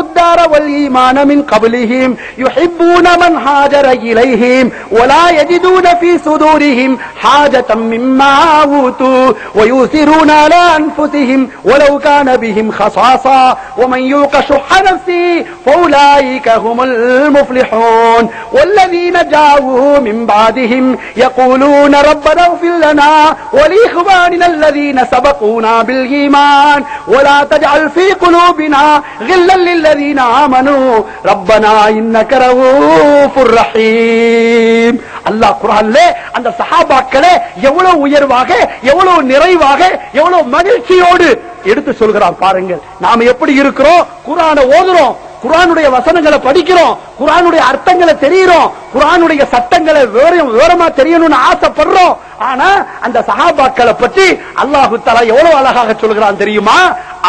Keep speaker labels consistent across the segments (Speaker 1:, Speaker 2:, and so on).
Speaker 1: الدار والإيمان من قبلهم يحبون من هاجر إليهم ولا يجدون في صدورهم حاجة مما أوتوا ويؤثرون على أنفسهم ولو كان بهم خصاصة ومن يوق شح نفسه فأولئك هم المفلحون والذين جاءوا من بعدهم يقولون ربنا اغفر لنا ولإخواننا الذين سبقونا بالإيمان ولا تجعل في قلوبنا غلا لل الذين آمنوا ربنا إنك رؤوف رحيم அல்லாஹ் குரான்ல அந்த சஹாபாக்களை எவ்வளவு உயர்வாக எவ்வளவு நிறைவாக எவ்வளவு மகிழ்ச்சியோடு எடுத்து சொல்கிறார் பாருங்கள் நாம எப்படி இருக்கிறோம் குரானை ஓதுறோம் குரானுடைய வசனங்களை படிக்கிறோம் குரானுடைய அர்த்தங்களை தெரியிறோம் குரானுடைய சட்டங்களை விவரம் விவரமா தெரியணும்னு ஆசைப்படுறோம் ஆனா அந்த சகாபாக்களை பற்றி அல்லாஹு தலா எவ்வளவு அழகாக சொல்கிறான் தெரியுமா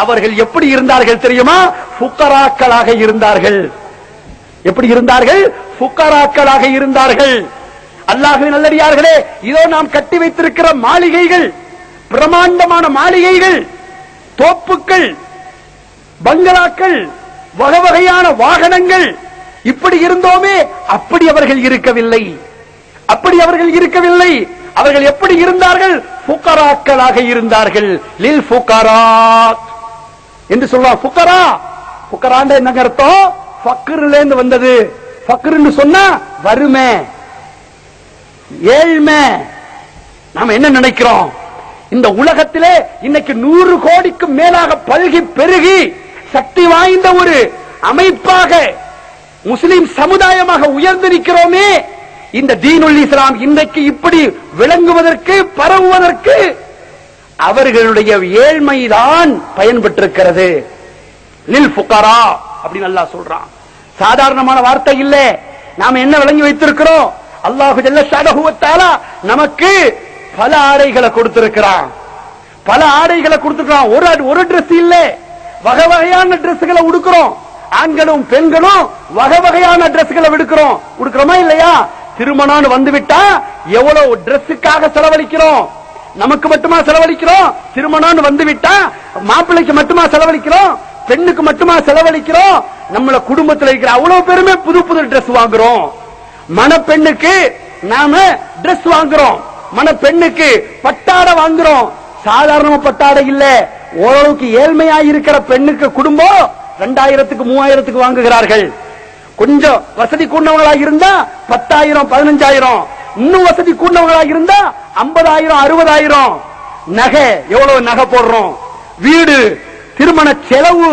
Speaker 1: அவர்கள் எப்படி இருந்தார்கள் தெரியுமா புக்கராக்களாக இருந்தார்கள் எப்படி இருந்தார்கள் புக்கராக்களாக இருந்தார்கள் அல்லாஹு நல்லடியார்களே இதோ நாம் கட்டி வைத்திருக்கிற மாளிகைகள் பிரமாண்டமான மாளிகைகள் தோப்புக்கள் பங்களாக்கள் வகை வகையான வாகனங்கள் இப்படி இருந்தோமே அப்படி அவர்கள் இருக்கவில்லை அப்படி அவர்கள் இருக்கவில்லை அவர்கள் எப்படி இருந்தார்கள் புக்கராக்களாக இருந்தார்கள் லில் புக்கரா என்று சொல்லுவாங்க புக்கரா புக்கராண்ட என்ன அர்த்தம் பக்கர்ல இருந்து வந்தது பக்கர்னு சொன்னா வறுமை ஏழ்மை நாம என்ன நினைக்கிறோம் இந்த உலகத்திலே இன்னைக்கு நூறு கோடிக்கும் மேலாக பல்கி பெருகி சக்தி வாய்ந்த ஒரு அமைப்பாக முஸ்லிம் சமுதாயமாக உயர்ந்து நிற்கிறோமே இந்த தீனுல் இஸ்லாம் இன்றைக்கு இப்படி விளங்குவதற்கு பரவுவதற்கு அவர்களுடைய ஏழ்மைதான் பயன்பட்டிருக்கிறது லில் புகாரா அப்படின்னு நல்லா சொல்றான் சாதாரணமான வார்த்தை இல்ல நாம என்ன விளங்கி வைத்திருக்கிறோம் அல்லாஹு நமக்கு பல ஆடைகளை கொடுத்திருக்கிறான் பல ஆடைகளை கொடுத்திருக்கிறான் ஒரு ஒரு ட்ரெஸ் இல்ல வகை வகையான ட்ரெஸ்களை உடுக்கிறோம் ஆண்களும் பெண்களும் வகை வகையான ட்ரெஸ்களை விடுக்கிறோம் உடுக்கிறோமா இல்லையா திருமணம்னு வந்துவிட்டா எவ்வளவு டிரெஸ்ஸுக்காக செலவழிக்கிறோம் நமக்கு மட்டுமா செலவழிக்கிறோம் திருமணம்னு வந்துவிட்டா மாப்பிள்ளைக்கு மட்டுமா செலவழிக்கிறோம் பெண்ணுக்கு மட்டுமா செலவழிக்கிறோம் நம்மள குடும்பத்தில் இருக்கிற அவ்வளவு பேருமே புது புது டிரெஸ் வாங்குறோம் மணப்பெண்ணுக்கு நாம டிரெஸ் வாங்குறோம் மணப்பெண்ணுக்கு பட்டாடை வாங்குறோம் சாதாரண பட்டாடை இல்ல ஓரளவுக்கு ஏழ்மையா இருக்கிற பெண்ணுக்கு குடும்பம் ரெண்டாயிரத்துக்கு மூவாயிரத்துக்கு வாங்குகிறார்கள் கொஞ்சம் வசதி கூடவங்களாக இருந்தா பத்தாயிரம் பதினஞ்சாயிரம் இன்னும் வசதி கூடவங்களாக இருந்தா ஐம்பதாயிரம் அறுபதாயிரம் நகை எவ்வளவு நகை போடுறோம் வீடு திருமண செலவு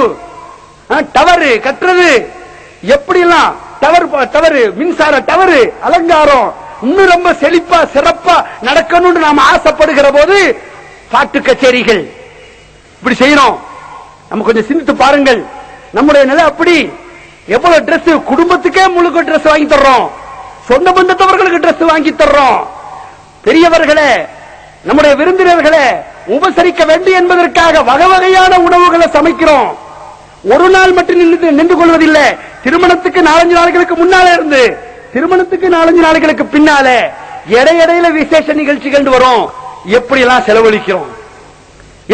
Speaker 1: டவரு கட்டுறது எப்படிலாம் டவர் டவரு மின்சார டவரு அலங்காரம் இன்னும் ரொம்ப செழிப்பா சிறப்பா நடக்கணும்னு நாம் ஆசைப்படுகிற போது பாட்டு கச்சேரிகள் இப்படி செய்யறோம் நம்ம கொஞ்சம் சிந்தித்து பாருங்கள் நம்முடைய நிலை அப்படி எவ்வளவு டிரஸ் குடும்பத்துக்கே முழுக்க டிரஸ் வாங்கி தர்றோம் சொந்த பந்தத்தவர்களுக்கு டிரஸ் வாங்கி தர்றோம் பெரியவர்களே நம்முடைய விருந்தினர்களே உபசரிக்க வேண்டும் என்பதற்காக வகை வகையான உணவுகளை சமைக்கிறோம் ஒரு நாள் மட்டும் நின்று நின்று கொள்வதில்லை திருமணத்துக்கு நாலஞ்சு நாளைகளுக்கு முன்னாலே இருந்து திருமணத்துக்கு நாலஞ்சு நாளைகளுக்கு பின்னாலே இடையிடையில விசேஷ நிகழ்ச்சிகள் வரும் எப்படி எல்லாம் செலவழிக்கிறோம்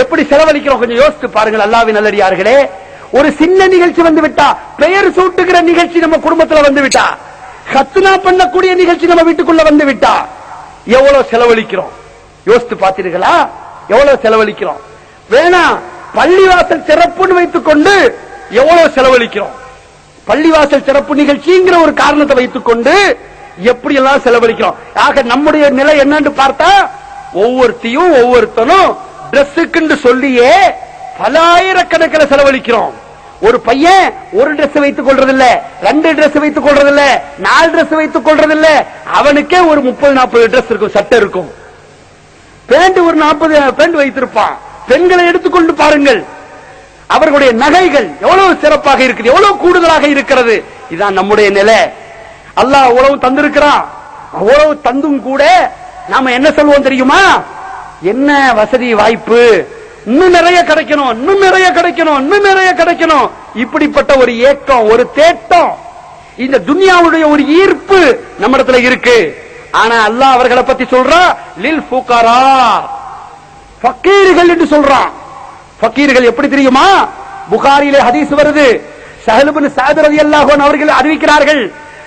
Speaker 1: எப்படி செலவழிக்கிறோம் கொஞ்சம் யோசித்து பாருங்கள் அல்லாவின் நல்லடியார்களே ஒரு சின்ன நிகழ்ச்சி வந்து விட்டா பெயர் சூட்டுகிற நிகழ்ச்சி நம்ம குடும்பத்துல வந்து விட்டா ஹத்னா பண்ணக்கூடிய நிகழ்ச்சி நம்ம வீட்டுக்குள்ள வந்து விட்டா எவ்வளவு செலவழிக்கிறோம் யோசித்து பார்த்தீர்களா எவ்வளவு செலவழிக்கிறோம் வேணா பள்ளிவாசல் சிறப்புன்னு வைத்துக் கொண்டு எவ்வளவு செலவழிக்கிறோம் பள்ளிவாசல் சிறப்பு நிகழ்ச்சிங்கிற ஒரு காரணத்தை வைத்துக் கொண்டு எப்படி எல்லாம் செலவழிக்கிறோம் ஆக நம்முடைய நிலை என்னன்னு பார்த்தா ஒவ்வொருத்தையும் ஒவ்வொருத்தனும் டிரெஸ்ஸுக்குன்னு சொல்லியே பல ஆயிரக்கணக்கில் செலவழிக்கிறோம் ஒரு பையன் ஒரு டிரெஸ் வைத்துக் கொள்றதில்ல ரெண்டு டிரெஸ் வைத்துக் கொள்றதில்ல நாலு டிரெஸ் வைத்துக் கொள்றதில்ல அவனுக்கே ஒரு முப்பது நாற்பது டிரெஸ் இருக்கும் சட்டை இருக்கும் பேண்ட் ஒரு நாற்பது பேண்ட் வைத்திருப்பான் பெண்களை எடுத்துக்கொண்டு பாருங்கள் அவர்களுடைய நகைகள் எவ்வளவு சிறப்பாக இருக்குது எவ்வளவு கூடுதலாக இருக்கிறது இதுதான் நம்முடைய நிலை அல்லா உழவு தந்திருக்கிறான் அவ்வளவு தந்தும் கூட நாம என்ன சொல்லுவோம் தெரியுமா என்ன வசதி வாய்ப்பு இன்னும் நிறைய கிடைக்கணும் இன்னும் நிறைய கிடைக்கணும் இன்னும் நிறைய கிடைக்கணும் இப்படிப்பட்ட ஒரு ஏக்கம் ஒரு தேட்டம் இந்த துனியாவுடைய ஒரு ஈர்ப்பு நம்ம இடத்துல இருக்கு ஆனா அல்லாஹ் அவர்களை பத்தி சொல்றா லில் ஃபுகரா ஃபக்கீர்கள் என்று சொல்றான் ஃபக்கீர்கள் எப்படி தெரியுமா புகாரியிலே ஹதீஸ் வருது சஹலுபின் சாது ரதி அல்லாஹன் அவர்கள் அறிவிக்கிறார்கள்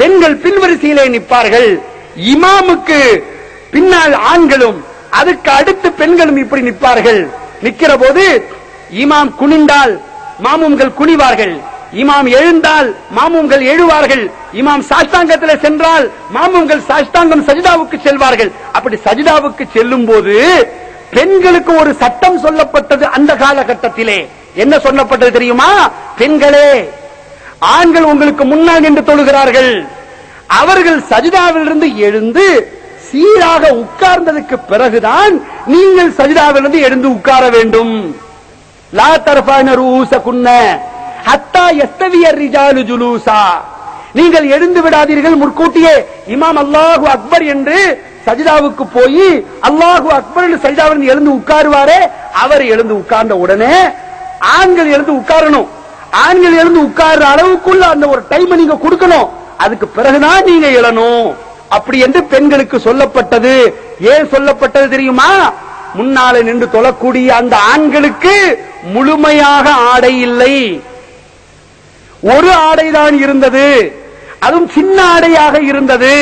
Speaker 1: பெண்கள் பின்வரிசையிலே நிற்பார்கள் இமாமுக்கு பின்னால் ஆண்களும் அதுக்கு அடுத்து பெண்களும் இப்படி நிற்பார்கள் நிற்கிற போது இமாம் குனிந்தால் மாமும்கள் குனிவார்கள் இமாம் எழுந்தால் மாமும்கள் எழுவார்கள் இமாம் சாஷ்டாங்கத்தில் சென்றால் மாமும்கள் சாஷ்டாங்கம் சஜிதாவுக்கு செல்வார்கள் அப்படி சஜிதாவுக்கு செல்லும் போது பெண்களுக்கு ஒரு சட்டம் சொல்லப்பட்டது அந்த காலகட்டத்திலே என்ன சொல்லப்பட்டது தெரியுமா பெண்களே ஆண்கள் உங்களுக்கு முன்னால் நின்று தொழுகிறார்கள் அவர்கள் சஜிதாவிலிருந்து எழுந்து சீராக உட்கார்ந்ததுக்கு பிறகுதான் நீங்கள் சஜிதாவிலிருந்து எழுந்து உட்கார வேண்டும் லா குன்ன ஜுலூசா நீங்கள் எழுந்து விடாதீர்கள் முற்கூட்டியே இமாம் அல்லாஹு அக்பர் என்று சஜிதாவுக்கு போய் அல்லாஹு அக்பர் சஜிதாவிலிருந்து எழுந்து உட்காருவாரே அவர் எழுந்து உட்கார்ந்த உடனே ஆண்கள் எழுந்து உட்காரணும் ஆண்கள் எழுந்து உட்கார்ற அளவுக்குள்ள அந்த ஒரு டைம் நீங்க கொடுக்கணும் அதுக்கு பிறகுதான் நீங்க எழணும் அப்படி என்று பெண்களுக்கு சொல்லப்பட்டது ஏன் சொல்லப்பட்டது தெரியுமா முன்னால நின்று தொழக்கூடிய அந்த ஆண்களுக்கு முழுமையாக ஆடை இல்லை ஒரு ஆடைதான் இருந்தது அதுவும் சின்ன ஆடையாக இருந்தது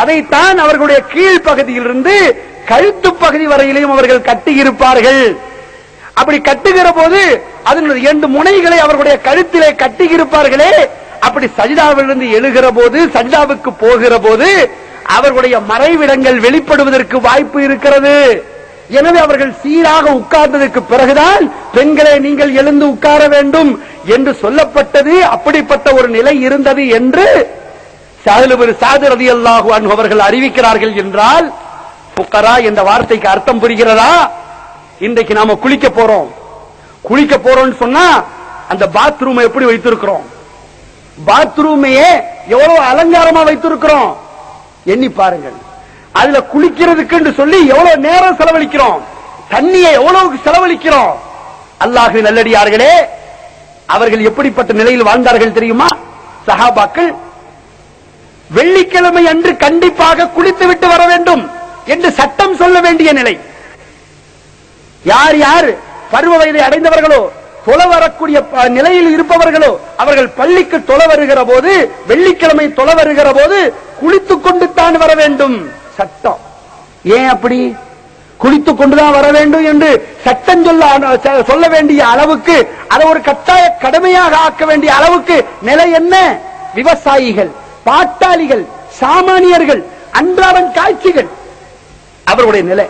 Speaker 1: அதைத்தான் அவர்களுடைய கீழ்ப்பகுதியிலிருந்து கழுத்து பகுதி வரையிலையும் அவர்கள் கட்டி இருப்பார்கள் அப்படி கட்டுகிற போது அதனுடைய இரண்டு முனைகளை அவர்களுடைய கழுத்திலே கட்டியிருப்பார்களே அப்படி சஜிதாவிலிருந்து எழுகிற போது சஜிதாவுக்கு போகிற போது அவர்களுடைய மறைவிடங்கள் வெளிப்படுவதற்கு வாய்ப்பு இருக்கிறது எனவே அவர்கள் சீராக உட்கார்ந்ததற்கு பிறகுதான் பெண்களை நீங்கள் எழுந்து உட்கார வேண்டும் என்று சொல்லப்பட்டது அப்படிப்பட்ட ஒரு நிலை இருந்தது என்று சாது ரதி அல்லாஹு அவர்கள் அறிவிக்கிறார்கள் என்றால் புக்கரா என்ற வார்த்தைக்கு அர்த்தம் புரிகிறதா இன்றைக்கு நாம குளிக்க போறோம் குளிக்க போறோம்னு சொன்னா அந்த பாத்ரூம் எப்படி வைத்திருக்கிறோம் பாத்ரூமையே எவ்வளவு அலங்காரமா வைத்திருக்கிறோம் எண்ணி பாருங்கள் அதுல குளிக்கிறதுக்கு சொல்லி எவ்வளவு நேரம் செலவழிக்கிறோம் தண்ணியை எவ்வளவுக்கு செலவழிக்கிறோம் அல்லாஹு நல்லடியார்களே அவர்கள் எப்படிப்பட்ட நிலையில் வாழ்ந்தார்கள் தெரியுமா சஹாபாக்கள் வெள்ளிக்கிழமை அன்று கண்டிப்பாக குளித்து விட்டு வர வேண்டும் என்று சட்டம் சொல்ல வேண்டிய நிலை யார் யார் பருவ வயதை அடைந்தவர்களோ தொலை வரக்கூடிய நிலையில் இருப்பவர்களோ அவர்கள் பள்ளிக்கு தொலை வருகிற போது வெள்ளிக்கிழமை தொலை வருகிற போது குளித்துக் கொண்டு தான் வர வேண்டும் சட்டம் ஏன் அப்படி குளித்துக் கொண்டுதான் வர வேண்டும் என்று சட்டம் சொல்ல சொல்ல வேண்டிய அளவுக்கு அதை ஒரு கட்டாய கடமையாக ஆக்க வேண்டிய அளவுக்கு நிலை என்ன விவசாயிகள் பாட்டாளிகள் சாமானியர்கள் அன்றாடம் காட்சிகள் அவருடைய நிலை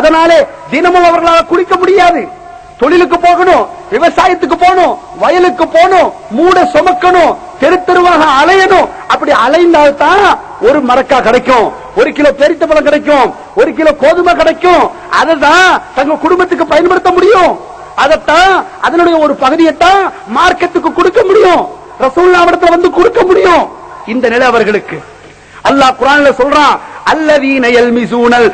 Speaker 1: அதனாலே தினமும் அவர்களால் குடிக்க முடியாது தொழிலுக்கு போகணும் விவசாயத்துக்கு போகணும் வயலுக்கு போகணும் மூட சுமக்கணும் தெரு தெருவாக அலையணும் அப்படி அலைந்தால்தான் ஒரு மரக்கா கிடைக்கும் ஒரு கிலோ பெரித்த பழம் கிடைக்கும் ஒரு கிலோ கோதுமை கிடைக்கும் அதுதான் தங்க குடும்பத்துக்கு பயன்படுத்த முடியும் அதைத்தான் அதனுடைய ஒரு பகுதியைத்தான் மார்க்கெட்டுக்கு கொடுக்க முடியும் ரசூல்லாவிடத்தில் வந்து கொடுக்க முடியும் இந்த நிலை அவர்களுக்கு அல்லாஹ் குரான்ல சொல்றான் அல்லதீன எல்மிசூனல்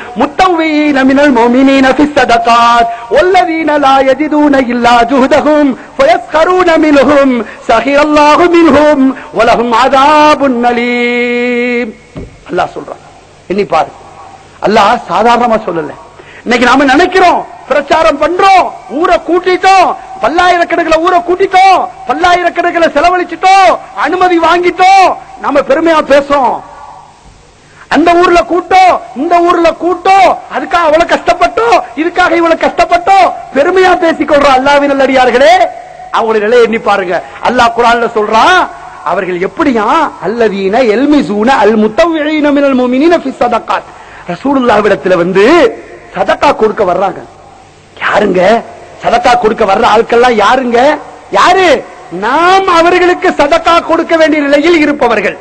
Speaker 1: والطوابين من المؤمنين في الصدقات والذين لا يجدون إلا جهدهم فيسخرون منهم سخر الله منهم ولهم عذاب أليم الله சொல்றான் இன்னி பாரு அல்லாஹ் சாதாரணமா சொல்லல இன்னைக்கு நாம நினைக்கிறோம் பிரச்சாரம் பண்றோம் ஊரை கூட்டிட்டோம் பல்லாயிரக்கணக்கில் ஊரை கூட்டிட்டோம் பல்லாயிரக்கணக்கில் செலவழிச்சிட்டோம் அனுமதி வாங்கிட்டோம் நம்ம பெருமையா பேசுறோம் அந்த ஊர்ல கூட்டம் இந்த ஊர்ல கூட்டம் அதுக்காக அவ்வளவு கஷ்டப்பட்டோம் இதுக்காக இவ்வளவு கஷ்டப்பட்டோம் பெருமையா பேசிக்கொள்ற அல்லாவின் நல்லடியார்களே அவங்களை நிலையை எண்ணி பாருங்க அல்லாஹ் குரான் சொல்றான் அவர்கள் எப்படியா அல்லதீன எல்மிசூன அல் முத்தவிழின மினல் முமினின வந்து சதக்கா கொடுக்க வர்றாங்க யாருங்க சதக்கா கொடுக்க வர்ற ஆட்கள்லாம் யாருங்க யாரு நாம் அவர்களுக்கு சதக்கா கொடுக்க வேண்டிய நிலையில் இருப்பவர்கள்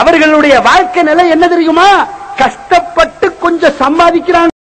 Speaker 1: அவர்களுடைய வாழ்க்கை நிலை என்ன தெரியுமா கஷ்டப்பட்டு கொஞ்சம் சம்பாதிக்கிறாங்க